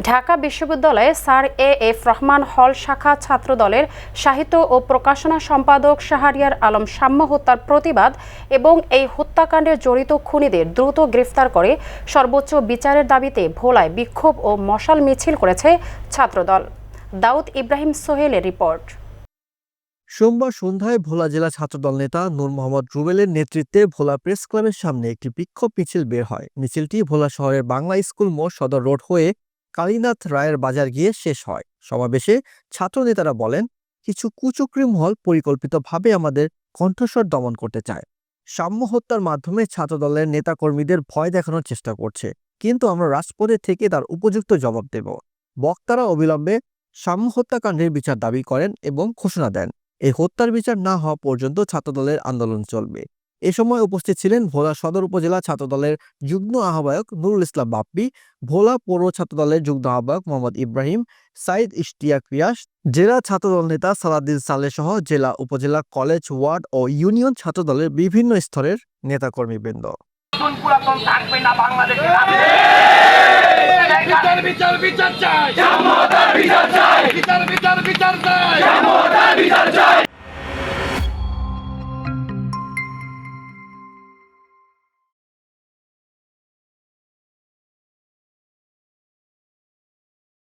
ঢাকা বিশ্ববিদ্যালয়ে sir A F Rahman হল শাখা ছাত্রদলের সাহিত্য ও প্রকাশনা সম্পাদক শাহরিয়ার আলম সাম্য হত্যার প্রতিবাদ এবং এই হত্যাকাণ্ডে জড়িত খুনিদের দ্রুত গ্রেফতার করে সর্বোচ্চ বিচারের দাবিতে ভোলায় বিক্ষোভ ও মশাল মিছিল করেছে ছাত্রদল। দাউদ ইব্রাহিম সোহেলের রিপোর্ট। সোমবার সন্ধ্যায় ভোলা জেলা ছাত্রদল নেতা নূর মোহাম্মদ রুবেলের নেতৃত্বে ভোলা প্রেস ক্লাবের সামনে একটি বিক্ষোভ মিছিল বের হয়। মিছিলটি ভোলা শহরের বাংলা স্কুল মোড় সদর রোড হয়ে কালীনাথ রায়ের বাজার গিয়ে শেষ হয়। সমাবেশে ছাত্র নেতারা বলেন, কিছু কুচক্রি মহল পরিকল্পিতভাবে আমাদের কণ্ঠস্বর দমন করতে চায়। সাম্য হত্যার মাধ্যমে ছাত্রদলের নেতাকর্মীদের ভয় দেখানোর চেষ্টা করছে। কিন্তু আমরা রাজপথে থেকে তার উপযুক্ত জবাব দেব। বক্তারা অবিলম্বে সাম্য হত্যাকাণ্ডের বিচার দাবি করেন এবং ঘোষণা দেন। এই হত্যার বিচার না হওয়া পর্যন্ত ছাত্রদলের আন্দোলন চলবে। এ সময় উপস্থিত ছিলেন ভোলা সদর উপজেলা ছাত্রদলের যুগ্ম আহ্বায়ক নুরুল ইসলাম বাপ্পি ভোলা পৌর ছাত্রদলের যুগ্ম আহ্বায়ক মোহাম্মদ ইব্রাহিম সাইদ ইশতিয়াক রিয়াস জেলা ছাত্রদল নেতা সালাদ্দিন সালে সহ জেলা উপজেলা কলেজ ওয়ার্ড ও ইউনিয়ন ছাত্রদলের বিভিন্ন স্তরের নেতাকর্মীবৃন্দ। বিচার বিচার বিচার চাই বিচার বিচার চাই! বিচার বিচার বিচার চাই বিচার চাই!